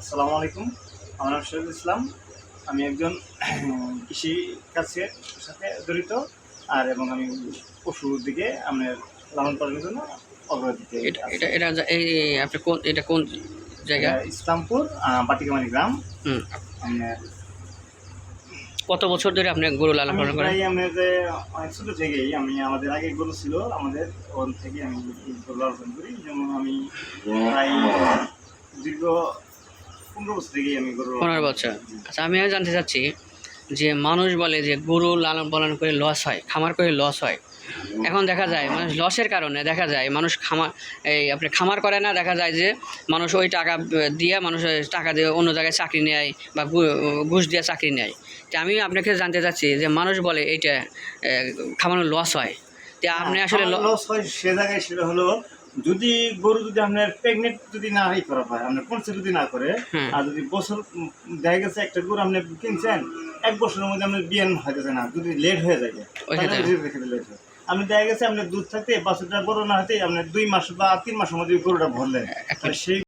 আসসালামু আলাইকুম। আমার নাম শহীদুল ইসলাম। আমি একজন কৃষি কাজের সাথে জড়িত আর এবং আমি পশুর দিকে আমার লালন পালনের জন্য এটা এটা এটা এই আপনি কোন এটা কোন জায়গা? ইসলামপুর বাটিকামারি গ্রাম। আপনার কত বছর ধরে আপনি গরু লালন পালন করেন? প্রায় আমরা যে অনেক ছোটো থেকেই আমি আমাদের আগে গরু ছিল আমাদের ওখান থেকে আমি গরু লালন করি। যেমন আমি প্রায় দীর্ঘ পনেরো বছর আচ্ছা আমি জানতে চাচ্ছি যে মানুষ বলে যে গরু লালন পালন করে লস হয় খামার করে লস হয়। এখন দেখা যায় মানুষ লসের কারণে দেখা যায় মানুষ খামার এই আপনি খামার করে না দেখা যায় যে মানুষ ওই টাকা দিয়ে মানুষ টাকা দিয়ে অন্য জায়গায় চাকরি নেয় বা ঘুষ দিয়ে চাকরি নেয়। তো আমি আপনাকে জানতে চাচ্ছি যে মানুষ বলে এইটা খামার লস হয়। তো আপনি আসলে লস হয় সে জায়গায় সেটা হলো যদি গরু যদি আপনার প্রেগনেন্ট যদি না ই করা হয় আপনার পঞ্চাশ যদি না করে আর যদি বছর দেখা গেছে একটা গরু আপনি কিনছেন এক বছরের মধ্যে আপনার বিয়ান হইতেছে না যদি লেট হয়ে যায় লেট হয়। আপনি দেখা গেছে আপনার দুধ থাকতে বাছুরটা বড় না হতে আপনার দুই মাস বা তিন মাসের মধ্যে গরুটা ভরলেন। সেই